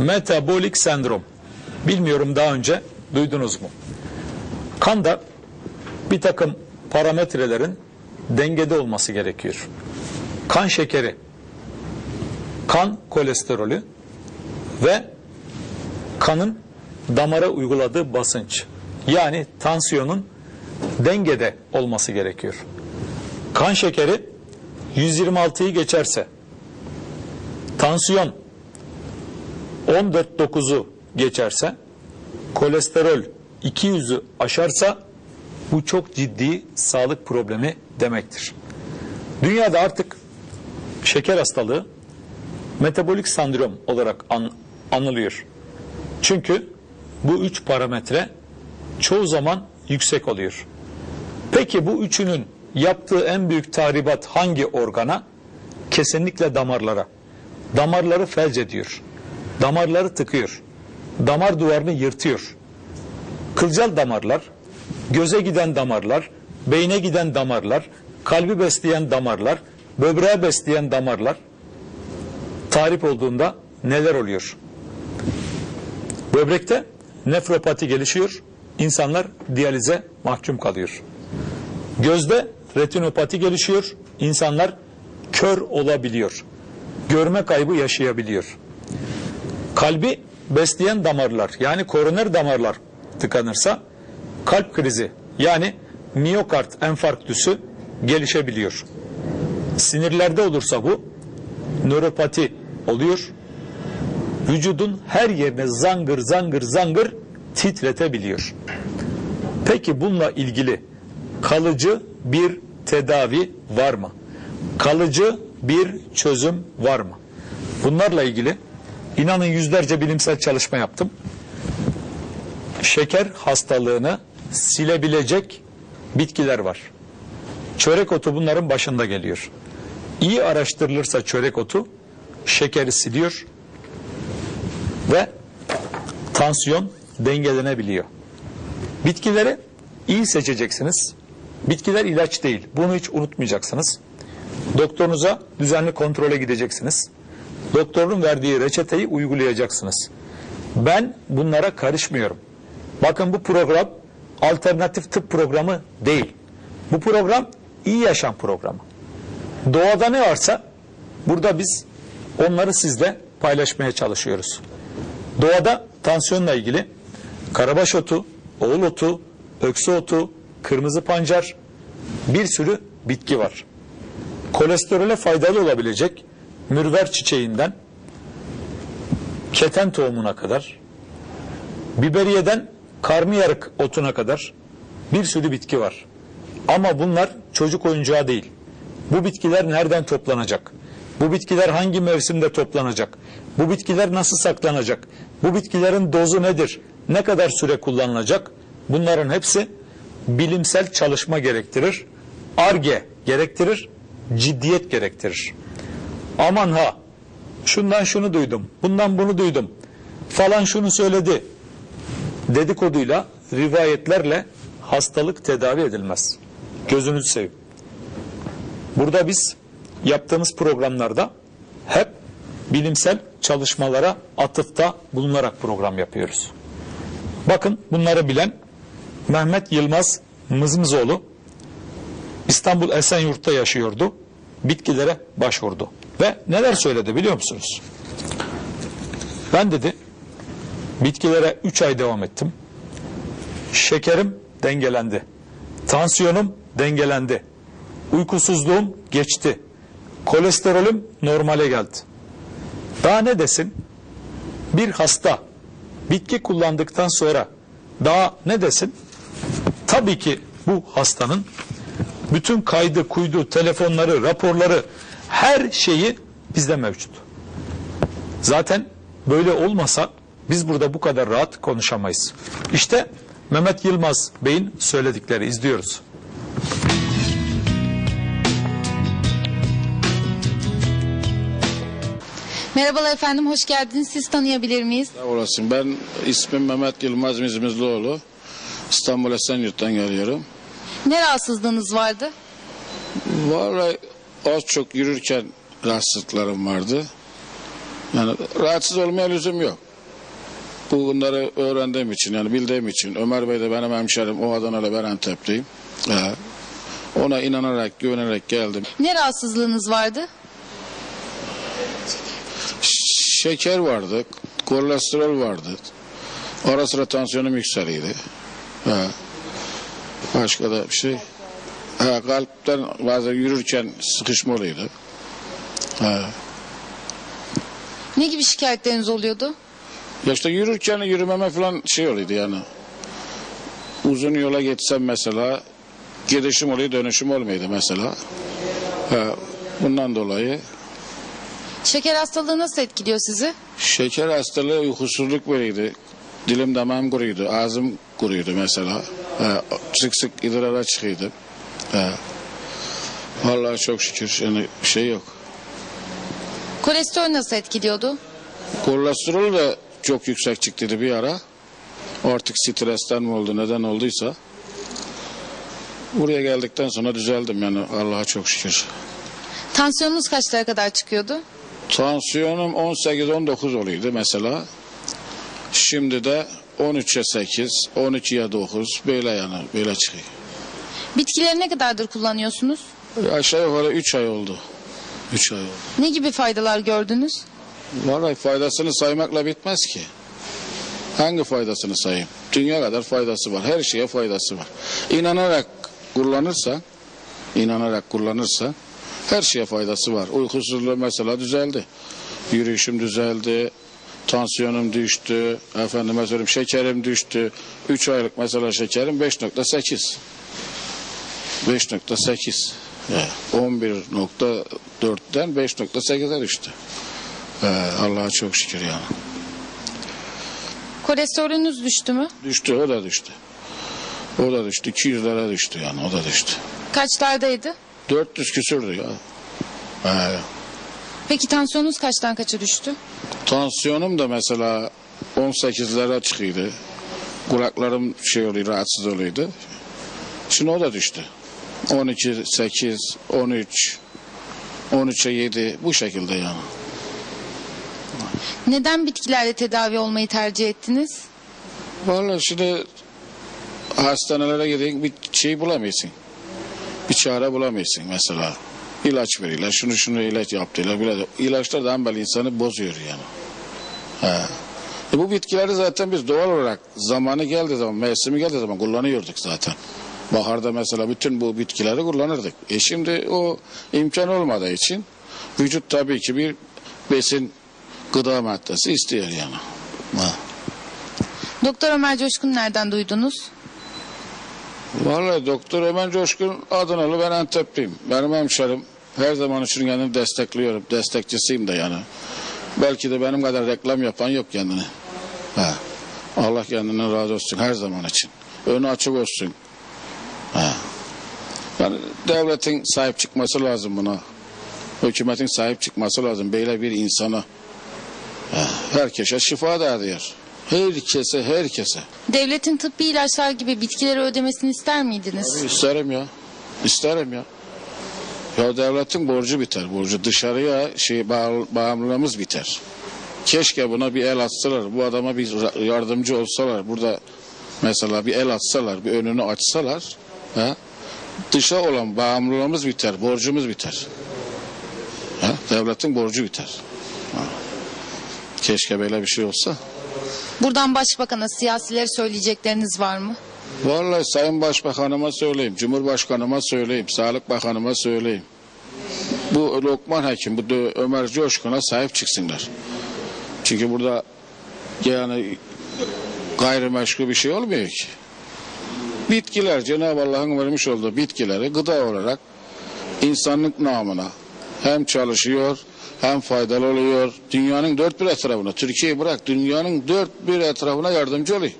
Metabolik sendrom. Bilmiyorum daha önce duydunuz mu? Kanda bir takım parametrelerin dengede olması gerekiyor. Kan şekeri, kan kolesterolü ve kanın damara uyguladığı basınç yani tansiyonun dengede olması gerekiyor. Kan şekeri 126'yı geçerse tansiyon 14.9'u geçerse kolesterol 200'ü aşarsa bu çok ciddi sağlık problemi demektir. Dünyada artık şeker hastalığı metabolik sendrom olarak an- anılıyor. Çünkü bu üç parametre çoğu zaman yüksek oluyor. Peki bu üçünün yaptığı en büyük tahribat hangi organa? Kesinlikle damarlara. Damarları felç ediyor. Damarları tıkıyor. Damar duvarını yırtıyor. Kılcal damarlar, göze giden damarlar, beyne giden damarlar, kalbi besleyen damarlar, böbreğe besleyen damarlar tahrip olduğunda neler oluyor? Böbrekte nefropati gelişiyor, insanlar diyalize mahkum kalıyor. Gözde retinopati gelişiyor, insanlar kör olabiliyor. Görme kaybı yaşayabiliyor. Kalbi besleyen damarlar yani koroner damarlar tıkanırsa kalp krizi yani miyokard enfarktüsü gelişebiliyor. Sinirlerde olursa bu nöropati oluyor. Vücudun her yerine zangır zangır zangır titretebiliyor. Peki bununla ilgili kalıcı bir tedavi var mı? Kalıcı bir çözüm var mı? Bunlarla ilgili inanın yüzlerce bilimsel çalışma yaptım. Şeker hastalığını silebilecek bitkiler var. Çörek otu bunların başında geliyor. İyi araştırılırsa çörek otu şekeri siliyor ve tansiyon dengelenebiliyor. Bitkileri iyi seçeceksiniz. Bitkiler ilaç değil. Bunu hiç unutmayacaksınız. Doktorunuza düzenli kontrole gideceksiniz. Doktorun verdiği reçeteyi uygulayacaksınız. Ben bunlara karışmıyorum. Bakın bu program alternatif tıp programı değil. Bu program iyi yaşam programı. Doğada ne varsa burada biz onları sizle paylaşmaya çalışıyoruz. Doğada tansiyonla ilgili karabaş otu, oğul otu, öksü otu, kırmızı pancar bir sürü bitki var. Kolesterole faydalı olabilecek mürver çiçeğinden keten tohumuna kadar biberiyeden karnıyarık otuna kadar bir sürü bitki var. Ama bunlar çocuk oyuncağı değil. Bu bitkiler nereden toplanacak? Bu bitkiler hangi mevsimde toplanacak? Bu bitkiler nasıl saklanacak? Bu bitkilerin dozu nedir? Ne kadar süre kullanılacak? Bunların hepsi bilimsel çalışma gerektirir. Arge gerektirir. Ciddiyet gerektirir. Aman ha şundan şunu duydum. Bundan bunu duydum. Falan şunu söyledi. Dedikoduyla, rivayetlerle hastalık tedavi edilmez. Gözünüzü seveyim. Burada biz yaptığımız programlarda hep bilimsel çalışmalara atıfta bulunarak program yapıyoruz. Bakın bunları bilen Mehmet Yılmaz Mızmızoğlu İstanbul Esenyurt'ta yaşıyordu. Bitkilere başvurdu. Ve neler söyledi biliyor musunuz? Ben dedi bitkilere 3 ay devam ettim. Şekerim dengelendi. Tansiyonum dengelendi. Uykusuzluğum geçti. Kolesterolüm normale geldi. Daha ne desin? Bir hasta bitki kullandıktan sonra daha ne desin? Tabii ki bu hastanın bütün kaydı, kuydu, telefonları, raporları, her şeyi bizde mevcut. Zaten böyle olmasa biz burada bu kadar rahat konuşamayız. İşte Mehmet Yılmaz Bey'in söyledikleri izliyoruz. Merhabalar efendim, hoş geldiniz. Siz tanıyabilir miyiz? Sağ olasın. Ben ismim Mehmet Yılmaz Mizmizlioğlu. İstanbul Esenyurt'tan geliyorum. Ne rahatsızlığınız vardı? Vallahi az çok yürürken rahatsızlıklarım vardı. Yani rahatsız olmaya lüzum yok. Bunları öğrendiğim için yani bildiğim için Ömer Bey de benim hemşerim o Adanalı ben Antepliyim. Ee, ona inanarak güvenerek geldim. Ne rahatsızlığınız vardı? Şeker vardı, kolesterol vardı. Ara sıra tansiyonum yükseliydi. Ha. Başka da bir şey. Ha, kalpten bazen yürürken sıkışma oluyordu. Ha. Ne gibi şikayetleriniz oluyordu? Ya işte yürürken yürümeme falan şey oluyordu yani. Uzun yola geçsem mesela gidişim oluyor dönüşüm olmuyordu mesela. Ha, bundan dolayı Şeker hastalığı nasıl etkiliyor sizi? şeker hastalığı uykusuzluk veriyordu. Dilim damağım kuruydu, ağzım kuruydu mesela. Ha, sık sık idrara çıkıyordu. Ha. Vallahi çok şükür yani bir şey yok. Kolesterol nasıl etkiliyordu? Kolesterol da çok yüksek çıktıydı bir ara. Artık stresten mi oldu neden olduysa. Buraya geldikten sonra düzeldim yani Allah'a çok şükür. Tansiyonunuz kaçlara kadar çıkıyordu? Tansiyonum 18-19 oluyordu mesela. Şimdi de 13'e 8, 12'ye 9 böyle yani böyle çıkıyor. Bitkileri ne kadardır kullanıyorsunuz? Aşağı yukarı 3 ay oldu. 3 ay oldu. Ne gibi faydalar gördünüz? Vallahi faydasını saymakla bitmez ki. Hangi faydasını sayayım? Dünya kadar faydası var. Her şeye faydası var. İnanarak kullanırsan, inanarak kullanırsan her şeye faydası var. Uykusuzluğu mesela düzeldi. Yürüyüşüm düzeldi. Tansiyonum düştü. Efendime söyleyeyim şekerim düştü. 3 aylık mesela şekerim 5.8. 5.8. Evet. 11.4'ten 5.8'e düştü. Ee, Allah'a çok şükür yani. Kolesterolünüz düştü mü? Düştü o da düştü. O da düştü. 200'lere düştü yani o da düştü. Kaçlardaydı? 400 küsürdü ya. Ee, Peki tansiyonunuz kaçtan kaça düştü? tansiyonum da mesela 18'lere çıkıyordu. Kulaklarım şey oluyor rahatsız oluyordu. Şimdi o da düştü. 12, 8, 13, 13'e 7 bu şekilde yani. Neden bitkilerle tedavi olmayı tercih ettiniz? Vallahi şimdi hastanelere gidin bir şey bulamıyorsun. Bir çare bulamıyorsun mesela. İlaç veriyorlar, şunu şunu ilaç yaptılar. Bile ilaçlar da böyle insanı bozuyor yani. He. E bu bitkileri zaten biz doğal olarak zamanı geldiği zaman, mevsimi geldiği zaman kullanıyorduk zaten. Baharda mesela bütün bu bitkileri kullanırdık. E şimdi o imkan olmadığı için vücut tabii ki bir besin gıda maddesi istiyor yani. Ha. Doktor Ömer Coşkun nereden duydunuz? Vallahi Doktor Ömer Coşkun Adanalı ben Antepliyim. Benim hemşerim. Her zaman için kendini destekliyorum. Destekçisiyim de yani. Belki de benim kadar reklam yapan yok kendini. Ha. Allah kendinden razı olsun her zaman için. Önü açık olsun. Devletin sahip çıkması lazım buna. Hükümetin sahip çıkması lazım böyle bir insana. Ha. Herkese şifa dağıtıyor. Herkese, herkese. Devletin tıbbi ilaçlar gibi bitkileri ödemesini ister miydiniz? İsterim ya. İsterim ya. Ya devletin borcu biter. Borcu dışarıya şey bağ- bağımlılığımız biter. Keşke buna bir el atsalar. Bu adama bir yardımcı olsalar. Burada mesela bir el atsalar. Bir önünü açsalar. Ha? Dışa olan bağımlılığımız biter. Borcumuz biter. Ha? Devletin borcu biter. Ha. Keşke böyle bir şey olsa. Buradan başbakana, siyasilere söyleyecekleriniz var mı? Vallahi Sayın Başbakanıma söyleyeyim, Cumhurbaşkanıma söyleyeyim, Sağlık Bakanıma söyleyeyim. Bu Lokman Hekim, bu Ömer Coşkun'a sahip çıksınlar. Çünkü burada yani gayrimeşru bir şey olmuyor ki. Bitkiler, Cenab-ı Allah'ın vermiş olduğu bitkileri gıda olarak insanlık namına hem çalışıyor hem faydalı oluyor. Dünyanın dört bir etrafına, Türkiye'yi bırak dünyanın dört bir etrafına yardımcı oluyor.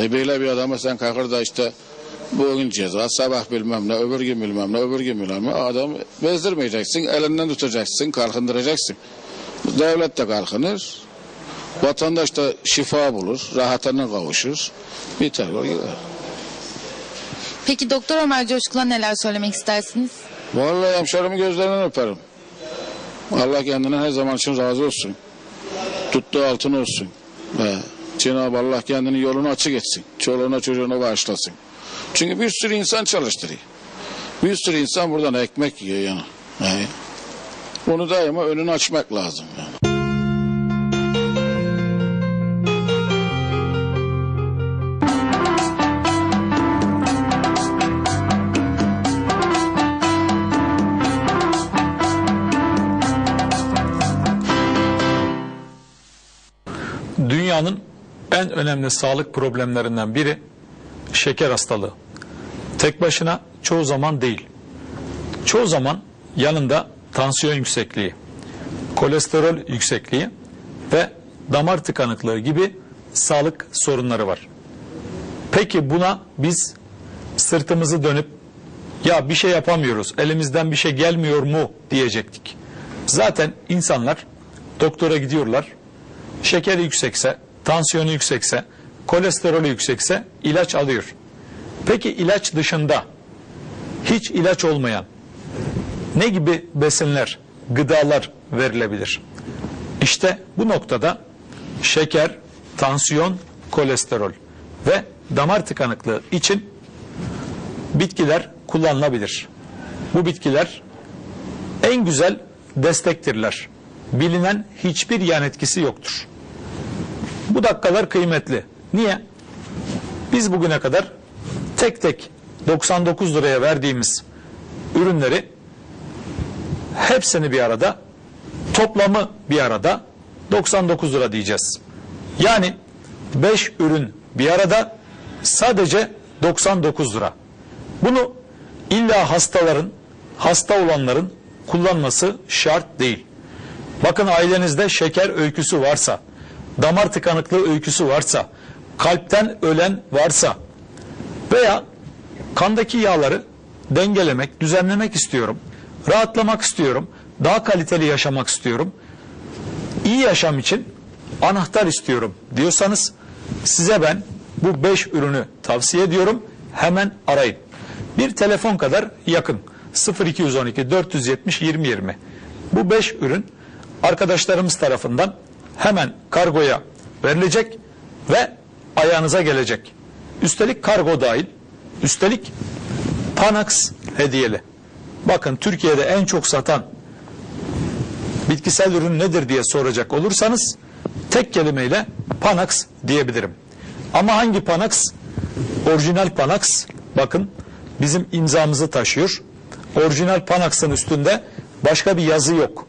Ee, böyle bir adama sen kalkır da işte bugün ceza, sabah bilmem ne, öbür gün bilmem ne, öbür gün bilmem ne. Adam bezdirmeyeceksin, elinden tutacaksın, kalkındıracaksın. Devlet de kalkınır, vatandaş da şifa bulur, rahatına kavuşur. Biter, o gider. Peki Doktor Ömer Coşkun'a neler söylemek istersiniz? Vallahi hemşerimin gözlerinden öperim. Allah kendinden her zaman için razı olsun. Tuttuğu altın olsun. He. Cenab-ı Allah kendini yolunu açık etsin. Çoluğuna çocuğuna bağışlasın. Çünkü bir sürü insan çalıştırıyor. Bir sürü insan buradan ekmek yiyor yani. He. Bunu daima önünü açmak lazım. Yani. Dünyanın en önemli sağlık problemlerinden biri şeker hastalığı. Tek başına çoğu zaman değil. Çoğu zaman yanında tansiyon yüksekliği, kolesterol yüksekliği ve damar tıkanıklığı gibi sağlık sorunları var. Peki buna biz sırtımızı dönüp ya bir şey yapamıyoruz, elimizden bir şey gelmiyor mu diyecektik. Zaten insanlar doktora gidiyorlar, şekeri yüksekse, tansiyonu yüksekse, kolesterolü yüksekse ilaç alıyor. Peki ilaç dışında hiç ilaç olmayan ne gibi besinler, gıdalar verilebilir? İşte bu noktada şeker, tansiyon, kolesterol ve damar tıkanıklığı için bitkiler kullanılabilir. Bu bitkiler en güzel destektirler. Bilinen hiçbir yan etkisi yoktur. Bu dakikalar kıymetli. Niye? Biz bugüne kadar tek tek 99 liraya verdiğimiz ürünleri hepsini bir arada toplamı bir arada 99 lira diyeceğiz. Yani 5 ürün bir arada sadece 99 lira. Bunu illa hastaların, hasta olanların kullanması şart değil. Bakın ailenizde şeker öyküsü varsa, damar tıkanıklığı öyküsü varsa, kalpten ölen varsa veya kandaki yağları dengelemek, düzenlemek istiyorum, rahatlamak istiyorum, daha kaliteli yaşamak istiyorum, iyi yaşam için anahtar istiyorum diyorsanız size ben bu 5 ürünü tavsiye ediyorum. Hemen arayın. Bir telefon kadar yakın. 0212 470 2020. Bu 5 ürün arkadaşlarımız tarafından hemen kargoya verilecek ve ayağınıza gelecek. Üstelik kargo dahil. Üstelik Panax hediyeli. Bakın Türkiye'de en çok satan bitkisel ürün nedir diye soracak olursanız tek kelimeyle Panax diyebilirim. Ama hangi Panax? Orijinal Panax bakın bizim imzamızı taşıyor. Orijinal Panax'ın üstünde başka bir yazı yok.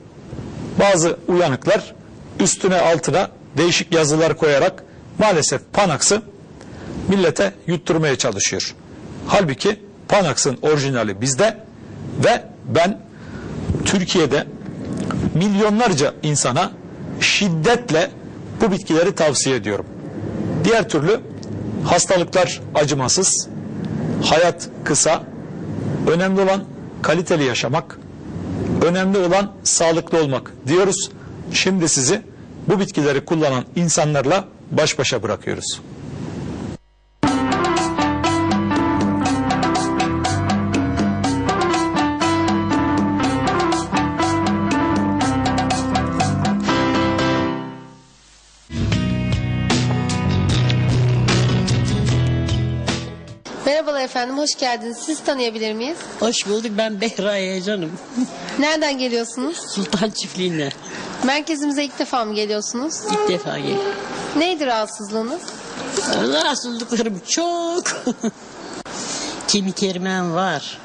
Bazı uyanıklar üstüne altına değişik yazılar koyarak maalesef Panax'ı millete yutturmaya çalışıyor. Halbuki Panax'ın orijinali bizde ve ben Türkiye'de milyonlarca insana şiddetle bu bitkileri tavsiye ediyorum. Diğer türlü hastalıklar acımasız, hayat kısa, önemli olan kaliteli yaşamak, önemli olan sağlıklı olmak diyoruz. Şimdi sizi bu bitkileri kullanan insanlarla baş başa bırakıyoruz. Merhabalar efendim, hoş geldiniz. Siz tanıyabilir miyiz? Hoş bulduk ben Behraye canım. Nereden geliyorsunuz? Sultan çiftliğine Merkezimize ilk defa mı geliyorsunuz? ilk defa geldim. Neydi rahatsızlığınız? Rahatsızlıklarım çok. Kemik erimem var.